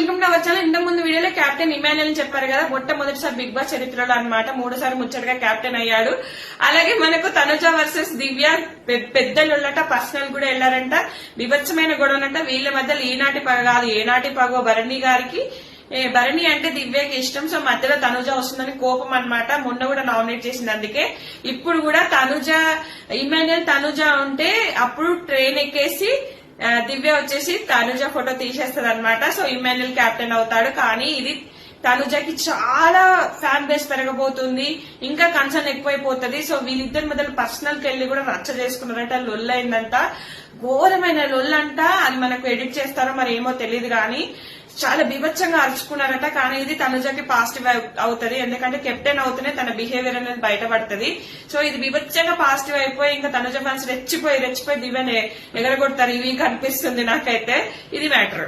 Welcome to our channel ఇంతకు ముందు వీడియోలో కెప్టెన్ ఇమాన్యుల్ చెప్పారు కదా మొట్టమొదటిసారి బిగ్ బాస్ చరిత్రలో అన్నమాట. మూడోసారి ముచ్చటగా కెప్టెన్ అయ్యాడు. అలాగే మనకు తనుజ వర్సెస్ దివ్య పెద్దలు ఉన్నట పర్సనల్ కూడా వెళ్ళారంట విభత్సమైన గొడవనంట. వీళ్ళ మధ్యలో ఈనాటి పగ కాదు ఏనాటి పగో భరణి గారికి. భరణి అంటే దివ్యకి ఇష్టం. సో మధ్యలో తనుజ వస్తుందని కోపం అనమాట మొన్న కూడా నామినేట్ చేసింది అందుకే. ఇప్పుడు కూడా తనుజ ఇమాన్యుల్ తనుజ ఉంటే అప్పుడు ట్రైన్ ఎక్కేసి దివ్య వచ్చేసి తనుజ ఫోటో తీసేస్తుంది అనమాట సో ఇమాన్యుల్ కెప్టెన్ అవుతాడు. కానీ ఇది తనుజకి చాలా ఫ్యాన్ బేస్ పెరగబోతుంది. ఇంకా కన్సర్న్ ఎక్కువైపోతుంది. సో వీళ్ళిద్దరి మొదలు పర్సనల్ కెళ్ళి కూడా రచ్చ చేసుకున్నారంట. లొల్ అయిందంట ఘోరమైన లొల్ అంట అది మనకు ఎడిట్ చేస్తారో మరి ఏమో తెలియదు కానీ చాలా బీభత్సంగా అరుచుకున్నారట. కానీ ఇది తనుజకి పాజిటివ్ అవుతుంది. ఎందుకంటే కెప్టెన్ అవుతూనే తన బిహేవియర్ అనేది బయటపడుతుంది. సో ఇది బీభత్సంగా పాజిటివ్ అయిపోయి ఇంకా తనుజ ఫ్యాన్స్ రెచ్చిపోయి రెచ్చిపోయి దివ్యని ఎగరగొడతారు. ఇవి కనిపిస్తుంది నాకైతే. ఇది మ్యాటర్